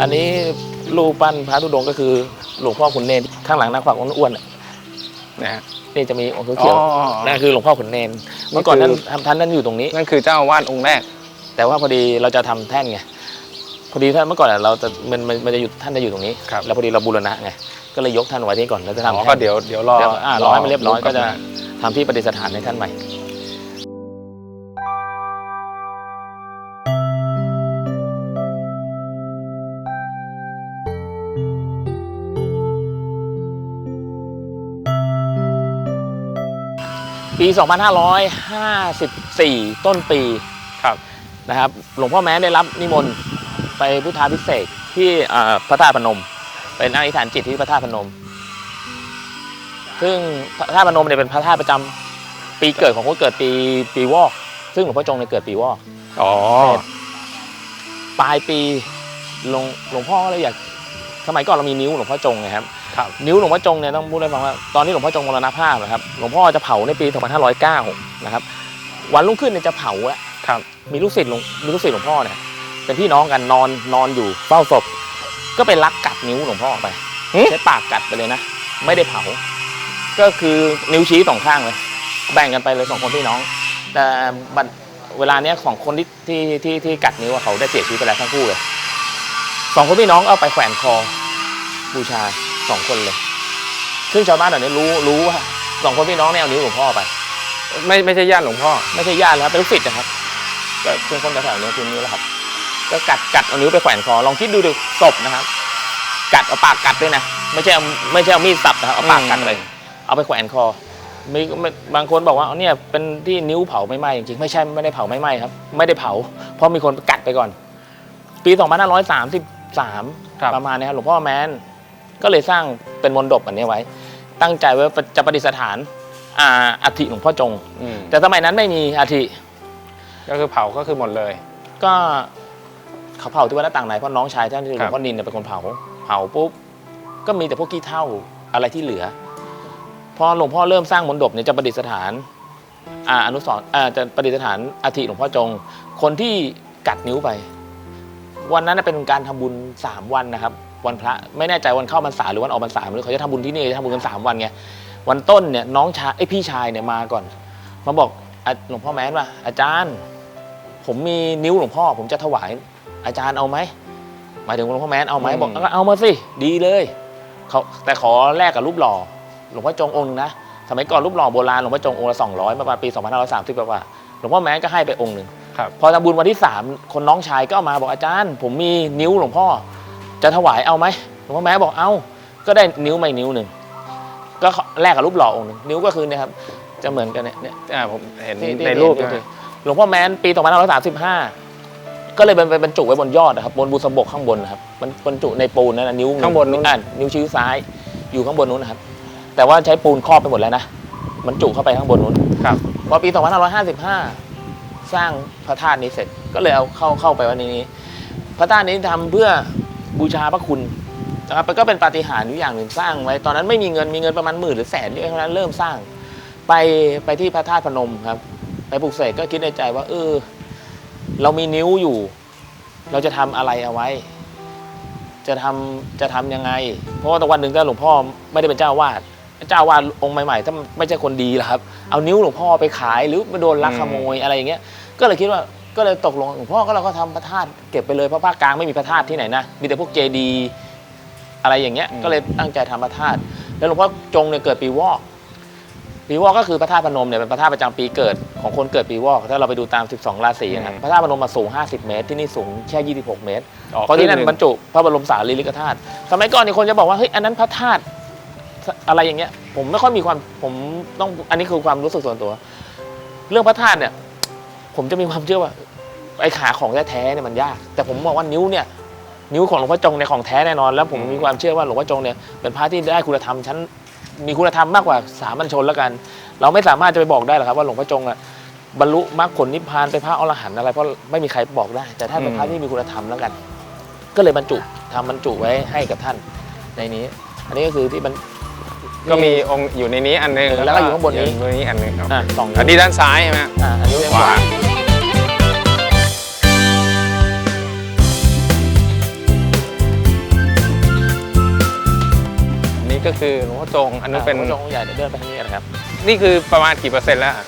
อันนี้รูปปั้นพระธุดงค์ก็คือหลวงพ่อขุนเนนข้างหลังหน้าขวากอ้วนๆน่ะนะฮะนี่จะมีองค์เขียวอ๋อๆนั่นคือหลวงพ่อขุนเนนเมื่อก่อนนี่นั้นคือ ท่านนั้นอยู่ตรงนี้ นั่นคือเจ้าอาวาสองค์แรก แต่ว่าพอดีเราจะทำแท่นไงพอดีท่านเมื่อก่อนอะเราจะมันมันมันจะอยู่ท่านจะอยู่ตรงนี้ ครับ แล้วพอดีเราบูรณะไงก็เลยยกท่านไว้ที่ก่อนแล้วจะอ๋อทำก็แท่น เดี๋ยวเดี๋ยวรอเดี๋ยวอ่ารอให้มันเรียบร้อยก็จะมาทำที่ประดิษฐานให้ท่านใหม่ 2554 ต้นปีครับนะครับ หลวงพ่อแม้ได้รับนิมนต์ไปพุทธาพิเศษกที่เอ่อพระธาตุพนม เป็นอธิษฐานจิตที่พระธาตุพนม ซึ่งพระธาตุพนมเนี่ยเป็นพระธาตุประจำปีเกิดของคนเกิดปีปีวอก ซึ่งหลวงพ่อจงเนี่ยเกิดปีวอกอ๋อปลายปีหลวงหลวงพ่อก็เลยอยากสมัยก่อนเรามีนิ้วหลวงพ่อจงนะครับ ครับนิ้วหลวงพ่อจงเนี่ยต้องพูดให้ฟังว่าตอนที่หลวงพ่อจงมรณภาพนะครับหลวงพ่อจะเผาในปี 2509นะครับวันรุ่งขึ้นเนี่ยจะเผาแล้วครับมีลูกศิษย์หลวงมีลูกศิษย์หลวงพ่อเนี่ยเป็นพี่น้องกันนอนนอนอยู่เฝ้าศพ ก็ไปลักกัดนิ้วหลวงพ่อไปหึใช้ปากกัดไปเลยนะไม่ได้เผา ก็คือนิ้วชี้สองข้างเลย แบ่งกันไปเลยสองคนพี่น้อง แต่บัดเวลาเนี้ยสองคนที่ที่ที่ที่กัดนิ้วอะเขาได้เสียชีวิตไปแล้วทั้งคู่เลยสองคนพี่น้องเอาไปแขวนคอบูชา สองคนเลย ซึ่งชาวบ้านเหล่านี้รู้รู้ว่าสองคนพี่น้องเนี่ยเอานิ้วหลวงพ่อไป ไม่ไม่ใช่ญาติหลวงพ่อ ไม่ใช่ญาติแล้วเป็นลูกศิษย์นะครับก็เป็นคนแถวๆนี้ทีนี้แหละครับ ก็กัดกัดเอานิ้วไปแขวนคอลองคิดดูดิศพนะครับ กัดเอาปากกัดด้วยนะไม่ใช่เอาไม่ใช่เอามีดสับนะครับเอาปากกัดเลยเอาไปแขวนคอมีไม่บางคนบอกว่าเนี่ยเป็นที่นิ้วเผาไม่ไหม้จริงๆไม่ใช่ไม่ได้เผาไม่ไหม้ครับ ไม่ได้เผา เพราะมีคนกัดไปก่อน ปี 2533ครับประมาณนี้ครับหลวงพ่อแมน ก็เลยสร้างเป็นมณฑปอันนี้ไว้ ตั้งใจไว้ว่าจะประดิษฐานอ่าอัฐิหลวงพ่อจง อืมแต่สมัยนั้นไม่มีอัฐิก็คือเผาก็คือหมดเลย ก็เขาเผาที่วัดหน้าต่างไหนเพราะน้องชายท่านคือหคลรัวบงพ่อนินเนี่ยเป็นคนเผาเผาปุ๊บก็มีแต่พวกขี้เท่าอะไรที่เหลือ พอหลวงพ่อเริ่มสร้างมณฑปเนี่ยจะประดิษฐานอ่าอนุสรณ์อ่าจะประดิษฐานอัฐิหลวงพ่อจง คนที่กัดนิ้วไป วันนั้นนะเป็นการทำบุญสามวันนะครับ วันพระไม่แน่ใจวันเข้าพรรษาหรือวันออกพรรษาหรือเขาจะทำบุญที่นี่จะทำบุญกันสามวันไงวันต้นเนี่ยน้องชายไอยพี่ชายเนี่ยมาก่อน มาบอกอะหลวงพ่อแม้นว่าอาจารย์ ผมมีนิ้วหลวงพ่อ ผมจะถวาย อาจารย์เอาไหมหมายถึงหลวงพ่อแม้นเอาไหมอืมบอกเอาเอามาสิดีเลยเขาแต่ขอแลกกับรูปหล่อหลวงพ่อจงองค์หนึงนะสมัยก่อนรูปหล่อโบราณหลวงพ่อจงองค์ละสองร้อยประมาณปีสองพันห้าร้อยสามสิบกว่าหลวงพ่อแม้นก็ให้ไปองค์หนึ่ง ครับ พอทำบุญวันที่สามคนน้องชายก็เอามาบอกอาจารย์ ผมมีนิ้วหลวงพ่อ จะถวายเอาไหมหลวงพ่อแม้บอกเอาก็ได้นิ้วไม่นิ้วหนึ่งก็แลกกับรูปหล่อองค์หนึ่งนิ้วก็คือเนี่ยครับจะเหมือนกันเนี่ยเนี่ยอ่าผมเห็นที่ที่ในรูปที่นะที่หลวงพ่อแม้นปี2535 ก็เลยเป็นไปบรรจุไว้บนยอดนะครับบนบุษบกข้างบนนะครับมันบรรจุในปูนนั่นนะนิ้วข้างบนนู้น อะนิ้วชี้ซ้ายอยู่ข้างบนนู้นนะครับ แต่ว่าใช้ปูนครอบไปหมดแล้วนะบรรจุเข้าไปข้างบนนู้น ครับพอปี 2555 สร้างพระธาตุนี้เสร็จก็เลยเอาเข้าเข้าไปไวันนี้ พระธาตุนี้ทำเพื่อ บูชาพระคุณนะครับก็เป็นปาฏิหาริย์อยู่อย่างหนึ่งสร้างไว้ ตอนนั้นไม่มีเงินมีเงินประมาณหมื่นหรือแสนเท่านั้นเริ่มสร้าง ไปไปที่พระธาตุพนมครับ ไปปลุกเสกก็คิดในใจว่า เออ เรามีนิ้วอยู่ เราจะทำอะไรเอาไว้ จะทำจะทำยังไง เพราะว่าตอนวันหนึ่งถ้าหลวงพ่อไม่ได้เป็นเจ้าวาดเจ้าวาดองค์ใหม่ๆถ้าไม่ใช่คนดีล่ะครับ เอานิ้วหลวงพ่อไปขายหรือไปโดนลักขโมยอะไรอย่างเงี้ย ก็เลยคิดว่า ก็เลยตกลงหลวงพ่อก็เราก็ทำพระธาตุเก็บไปเลยเพราะภาคกลางไม่มีพระธาตุที่ไหนนะมีแต่พวกเจดีย์อะไรอย่างเงี้ยอืมก็เลยตั้งใจทำพระธาตุแล้วหลวงพ่อจงเนี่ยเกิดปีวอก ปีวอกก็คือพระธาตุพนมเนี่ยเป็นพระธาตุประจำปีเกิดของคนเกิดปีวอกถ้าเราไปดูตาม 12 ราศีนะครับพระธาตุพนมมาสูง 50 เมตร ที่นี่สูงแค่ 26 เมตรอ๋อเพราะที่นั่นคงหบรรจุพระบรมสารีริกธาตุสมัยก่อนนี่คนจะบอกว่าเฮ้ยอันนั้นพระธาตุอะไรอย่างเงี้ย ผมไม่ค่อยมีความผมต้องอันนี้คือความรู้สึกส่วนตัว เรื่องพระธาตุเนี่ย ผมจะมีความเชื่อว่า ไอ้ขาของแท้ๆเนี่ยมันยาก แต่ผมมองว่านิ้วเนี่ยนิ้วของหลวงพ่อจงในยของแท้แน่นอน แล้วผมมีความเชื่อว่าหลวงพ่อจงเนี่ยเป็นพระที่ได้คุณธรรมชั้นมีคุณธรรมมากกว่าสามัญชนแล้วกัน เราไม่สามารถจะไปบอกได้หรอกครับว่าหลวงพ่อจงอะบรรลุมรรคผลนิพพานเป็นพระอรหันต์อะไรเพราะไม่มีใครบอกได้ แต่ถ้าเป็นพระที่มีคุณธรรมแล้วกัน ก็เลยบรรจุทำบรรจุไว้ให้กับท่านในนี้ อันนี้ก็คือที่มัน ก็มีองค์อยู่ในนี้อันหนึงเออแล้วก็อยู่ข้างบนนี้ อยู่ในนี้อันหนึงครับอะสองอันนี้ด้านซ้ายใช่ไหมอ่าอันนี้เรียกขวา ว่า ก็คือหลวงพ่อจง อันนู้นเป็นหลวงพ่อจงองค์ใหญ่เดี๋ยวเดินไปทางนี้นะครับ นี่คือประมาณกี่เปอร์เซ็นต์แล้วอะ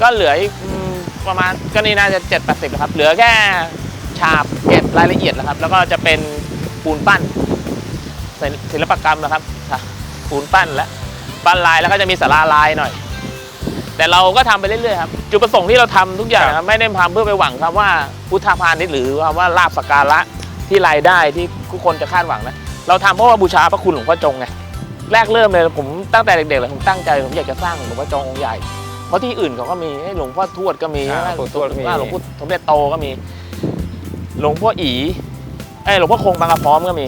ก็เหลืออีกอืมประมาณก็นี่น่าจะ7 8 0นะครับ เหลือแค่ฉาบเก็บรายละเอียดแล้วครับ แล้วก็จะเป็นปูนปั้นศิลศิลปกรรมนะครับค่ะปูนปั้นและปั้นลายแล้วก็จะมีสาราลายหน่อย แต่เราก็ทำไปเรื่อยๆครับจุดประสงค์ที่เราทำทุกอย่างนะครับไม่ได้ทำเพื่อไปหวังครับว่าพุทธาพาณิชย์หรือว่าลาบสกการะที่รายได้ที่ทุกคนจะคาดหวังนะ เราทำเพราะว่าบูชาพระคุณหลวงพ่อจงไงแรกเริ่มเลยผมตั้งแต่เด็กๆเลยผมตั้งใจผมอยากจะสร้างหลวงพ่อจงองค์ใหญ่ เพราะที่อื่นเขาก็มีให้หลวงพ่อทวดก็มีอ่าใช่ไหมหลวงพ่อทวดก็มี หลวงพ่อสมเด็จโตก็มี หลวงพ่ออีไอยหลวงพ่อคงบางกระพร้อมก็มี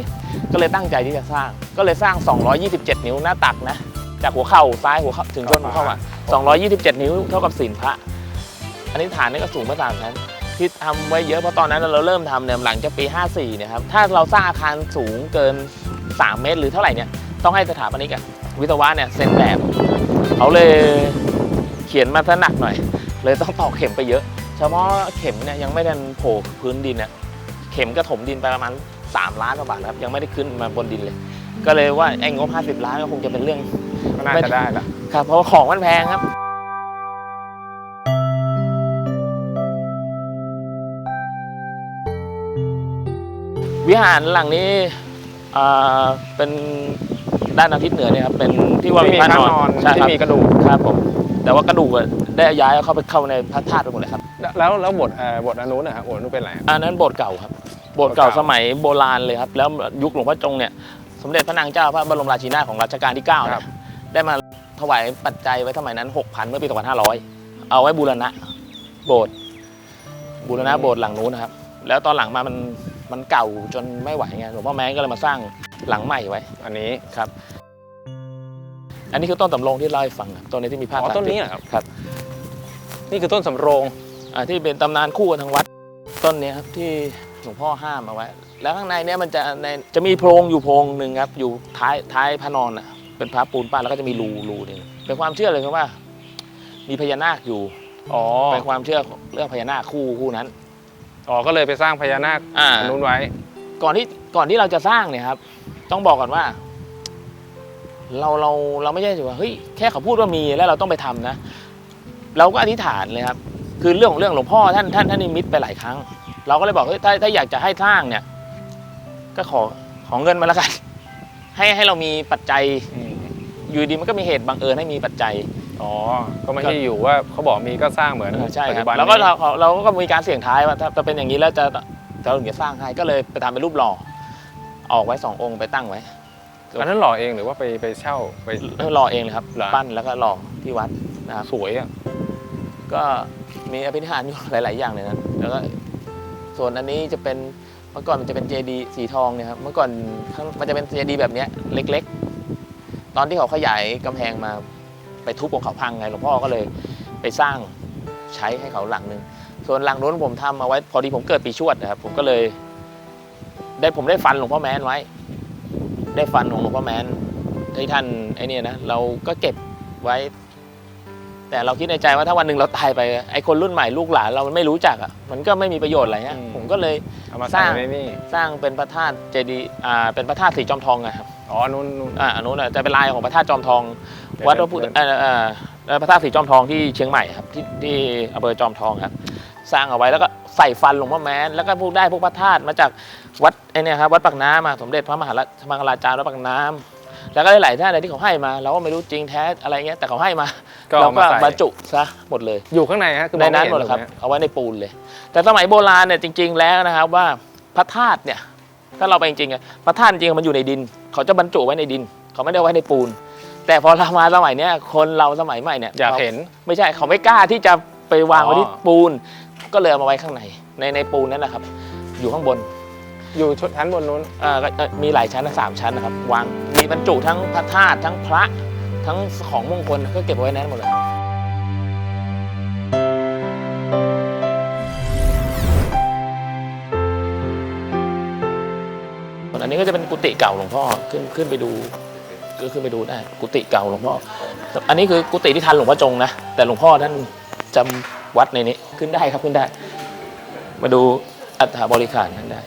ก็เลยตั้งใจที่จะสร้าง ก็เลยสร้าง 227 นิ้วหน้าตักนะ จากหัวเข่าซ้ายหัวเข่าถึงก้นหัวเข่าอะ227 นิ้วเท่ากับศีลพระ อันนี้ฐานนี่ก็สูงมาตามนั้น ที่ทำไว้เยอะเพราะตอนนั้นเราเริ่มทำเนี่ยหลังจากปี 54เนี่ยครับถ้าเราสร้างอาคารสูงเกิน 3 เมตร หรือเท่าไหร่เนี่ยต้องให้สถาปนิกอะวิศวะเนี่ยเซ็นแบบเขาเลยเขียนมาซะหนักหน่อย เลยต้องตอกเข็มไปเยอะ เฉพาะเข็มเนี่ยยังไม่ได้โผล่พื้นดินเนี่ยเข็มก็ถมดินไปประมาณ 3 ล้านกว่าบาทนะครับยังไม่ได้ขึ้นมาบนดินเลย ก็เลยว่าไอ้งบ 50 ล้านก็คงจะเป็นเรื่องก็น่าจะได้ละครับเพราะว่าของมันแพงครับ วิหารหลังนี้อ่าเป็นด้านทางทิศเหนือเนี่ยครับเป็นที่ว่าที่มีมีพระพระนนออนนใช่คที่รับมีกระดูก ครับผมแต่ว่ากระดูกอะได้ย้ายเอาเข้าไปเข้าในพระธาตุไปหมดเลยครับ แล้วแล้วบทเอ่อบทอนนุนนะครับบทอนนุนเป็นอะไรอะอันนั้นโบสถ์เก่าครับ โบสถ์เก่าโบสถ์เก่า สมัยโบราณเลยครับ แล้วยุคหลวงพ่อจงเนี่ย สมเด็จพระนางเจ้าพระบรมราชินีนาถของรัชกาลที่9ครันะบได้มาถวายปัจจัยไว้สมัยนั้น 6,000 เมื่อปี 2500 เอาไว้บูรณะ โบสถ์บูรณะโบสถ์หลังนู้นนะครับ แล้วตอนหลังมามัน มันเก่าจนไม่ไหวไงหลวงพ่อแม้ก็เลยมาสร้างหลังใหม่ไว้ อันนี้ครับ อันนี้คือต้นสำโรงที่เล่าให้ฟังครับต้นนี้ที่มีภาพอ๋อสามต้นนี้สิบเหรอครับ ครับ นี่คือต้นสำโรงอ่าที่เป็นตำนานคู่กันทางวัด ต้นเนี้ยครับที่หลวงพ่อห้ามเอาไว้ แล้วข้างในเนี้ยมันจะในจะมีโพรงอยู่โพรงหนึ่งครับ อยู่ท้ายท้ายพระนอนอะ เป็นพระปูนปั้นแล้วก็จะมีรูรูหนึ่งเป็นความเชื่อเลยครับว่า มีพญานาคอยู่ อ๋อ เป็นความเชื่อเรื่องพญานาคคู่คู่นั้น อ๋อก็เลยไปสร้างพญานาคอ่า อันนู้นไว้ ก่อนที่ก่อนที่เราจะสร้างเนี่ยครับ ต้องบอกก่อนว่า เราเราเราไม่ใช่ว่าเฮ้ยแค่เขาพูดว่ามีแล้วเราต้องไปทำนะ เราก็อธิษฐานเลยครับ คือเรื่องของเรื่องหลวงพ่อท่านท่านท่านนิมิตไปหลายครั้ง เราก็เลยบอกเฮ้ยถ้าถ้าอยากจะให้สร้างเนี่ย ก็ขอขอเงินมาแล้วกัน ให้ให้เรามีปัจจัยอืมอยู่ดีมันก็มีเหตุบังเอิญให้มีปัจจัย อ๋อ ก็ไม่ใช่อยู่ว่าเขาบอกมีก็สร้างเหมือนใช่ปัจครัจุบบันแล้วก็นี้เราเราก็มีการเสี่ยงท้ายว่าถ้าถ้าเป็นอย่างนี้แล้วจะจะเราถึงจะสร้างให้ก็เลยไปทำเป็นรูปหล่อออกไว้สององค์ไปตั้งไว้อันนั้นหล่อเองหรือว่าไปไปเช่าไปเออหล่อเองเลยครับเหรอปั้นแล้วก็หล่อที่วัดนะครับสวยอะก็มีอภินิหารอยู่หลาย ๆ อย่างเลยนะแล้วก็ส่วนอันนี้จะเป็นเมื่อก่อนมันจะเป็นเจดีสีทองเนี่ยครับเมื่อก่อนข้างมันจะเป็นเจดีแบบเนี้ยเล็ก ๆ ตอนที่เขาขยายกำแพงมา ไปทุบของเขาพังไงหลวงพ่อก็เลยไปสร้างใช้ให้เขาหลังหนึ่งส่วนหลังนู้นผมทำเอาไว้พอดีผมเกิดปีชวดนะครับผมก็เลย ได้ผมได้ฟันหลวงพ่อแม้นไว้ ได้ฟันของหลวงพ่อแม้นที่ท่านไอ้เนี่ยนะเราก็เก็บไว้ แต่เราคิดในใจว่าถ้าวันหนึ่งเราตายไปไอ้คนรุ่นใหม่ลูกหลานเรามันไม่รู้จักอะมันก็ไม่มีประโยชน์อะไรฮะผมก็เลยเอามาสใส่ร้างในนี่สร้างเป็นพระธาตุเจดีย์อ่าเป็นพระธาตุสีจอมทองอะครับ อ๋อนู้นนู้นอ่าอันนู้นน่ะจะเป็นลายของพระธาตุจอมทองเดี๋ย ววัดพระพุทธเดี๋ยวเอ่อเอ่อเอ่อพระธาตุสีจอมทองที่เชียงใหม่ครับที่ที่อำเภอจอมทองครับ สร้างเอาไว้แล้วก็ใส่ฟันหลวงพ่อแม้น แล้วก็พวกได้พวกพระธาตุมาจากวัดไอเนี่ยครับวัดปากน้ำมาสมเด็จพระมหาราชมังคลาจารย์วัดปากน้ำแล้วก็หลายๆท่านอะไรที่เขาให้มา เราก็ไม่รู้จริงแท้อะไรเงี้ยแต่เขาให้มาก็เราเอาก็มาใส่บรรจุซะหมดเลย อยู่ข้างในฮะคือในนั้นองหมดเลยครับถูกไเอาไว้ในปูนเลย แต่สมัยโบราณเนี่ยจริง ๆ แล้วนะครับว่าพระธาตุเนี่ยถ้าเราไปจริงๆอะพระธาตุจริงๆมันอยู่ในดิน เขาจะบรรจุไว้ในดิน เขาไม่ได้ไว้ในปูน แต่พอเรามาสมัยเนี้ยคนเราสมัยใหม่เนี่ยอยากเห็น ไม่ใช่เขาไม่กล้าที่จะไปวางไว้ที่อ๋อปูน ก็เลยเอามาไว้ข้างในในในปูนนั่นนะครับ อยู่ข้างบนอยู่ชั้นบนนู้นอ่าก็เอ่อมีหลายชั้นนะสามชั้นนะครับ วางมีบรรจุทั้งพระธาตุทั้งพระทั้งของมงคลก็เก็บไว้ในนั้นหมดเลยส่วนอันนี้ก็จะเป็นกุฏิเก่าหลวงพ่อขึ้นขึ้นไปดู ก็ขึ้นไปดูได้กุฏิเก่าหลวงพ่ออันนี้คือกุฏิที่ทันหลวงพ่อจงนะแต่หลวงพ่อท่านจำวัดในนี้ขึ้นได้ครับขึ้นได้ มาดูอัฐบริขารนั้นได้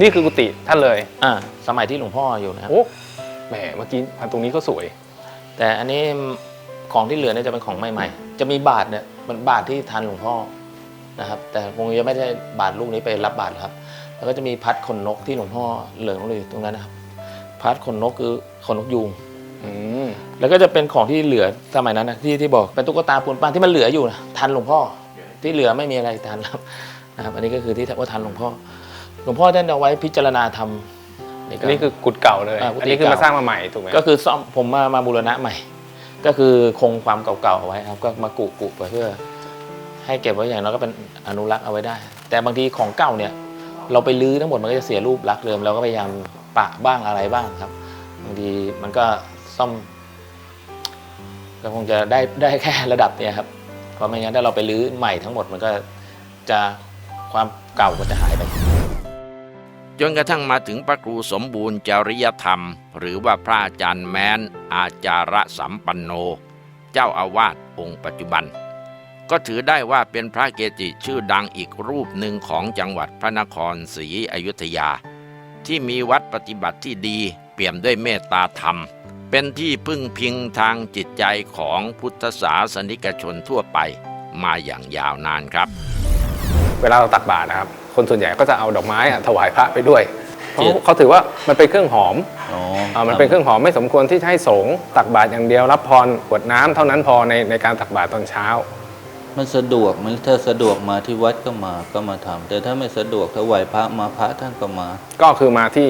นี่คือกุฏิท่านเลย อ่า สมัยที่หลวงพ่ออยู่นะครับโอ้แหมเมื่อกี้อันตรงนี้ก็สวย แต่อันนี้ของที่เหลือเนี่ยจะเป็นของใหม่ๆ จะมีบาทเนี่ยมันบาทที่ทานหลวงพ่อนะครับ แต่คงจะไม่ได้บาทลูกนี้ไปรับบาทหรอกครับ แล้วก็จะมีพัดขนนกที่หลวงพ่อเหลืองอยู่ตรงนั้นนะครับ พัดขนนกคือ ขนนกยูงอืมแล้วก็จะเป็นของที่เหลือสมัยนั้นนะที่ที่บอกเป็นตุ๊กตาปูนปั้นที่มันเหลืออยู่นะทันหลวงพ่อที่เหลือไม่มีอะไรทันแล้วนะครับอันนี้ก็คือที่ว่าทันหลวงพ่อ หลวงพ่อท่านเอาไว้พิจารณาธรรมในอักานรนี้คือกุฏเก่าเลยอ่ากุฏิอันนี้คือเก่ามมาสร้างมาใหม่ถูกไหมก็คือซ่อมผมมามาบูรณะใหม่ ก็คือคงความเก่าๆเอาไว้ครับ ก็มากุกุไปเพื่อ ให้เก็บไว้อย่างน้อยก็เป็นอนุรักษ์เอาไว้ได้ แต่บางทีของเก่าเนี่ย เราไปลื้อทั้งหมดมันก็จะเสียรูปลักษณ์เดิมเราก็พยายามปะบ้างอะไรบ้างครับ บางทีมันก็ซ่อมก็คงจะได้ได้แค่ระดับเนี่ยครับ เพราะไม่งั้นถ้าเราไปลื้อใหม่ทั้งหมดมันก็จะความเก่าก็จะหายไปจนกระทั่งมาถึงพระครูสมบูรณ์จริยธรรม หรือว่าพระอาจารย์แม้น อาจาระสัมปันโน เจ้าอาวาสองค์ปัจจุบัน ก็ถือได้ว่าเป็นพระเกจิชื่อดังอีกรูปหนึ่งของจังหวัดพระนครศรีอยุธยา ที่มีวัดปฏิบัติที่ดี ปี่ยมด้วยเมตตาธรรม เป็นที่พึ่งพิงทางจิตใจของพุทธศาสนิกชนทั่วไปมาอย่างยาวนานครับ เวลาเราตักบาตรนะครับ คนส่วนใหญ่ก็จะเอาดอกไม้อะถวายพระไปด้วยเพราะเจ็ดเขาถือว่ามันเป็นเครื่องหอมอ๋ออ่ามันเป็นเครื่องหอมไม่สมควรที่จะให้สงฆ์ตักบาตรอย่างเดียวรับพรกรวดน้ำเท่านั้นพอในในการตักบาตรตอนเช้า มันสะดวกมันถ้าสะดวกมาที่วัดก็มาก็มาทำแต่ถ้าไม่สะดวกถวายพระมาพระท่านก็มา ก็คือมาที่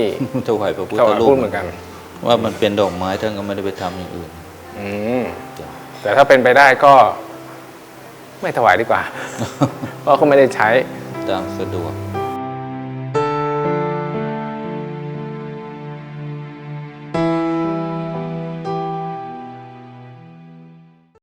ถวายพระพุทถธวายรูพูปดเหมือนกัน ว่ามันเป็นดอกไม้ท่านก็ไม่ได้ไปทำอย่างอื่น อืมจ้ะแต่ถ้าเป็นไปได้ก็ ไม่ถวายดีกว่าเพราะเขาไม่ได้ใช้ตามสะดวก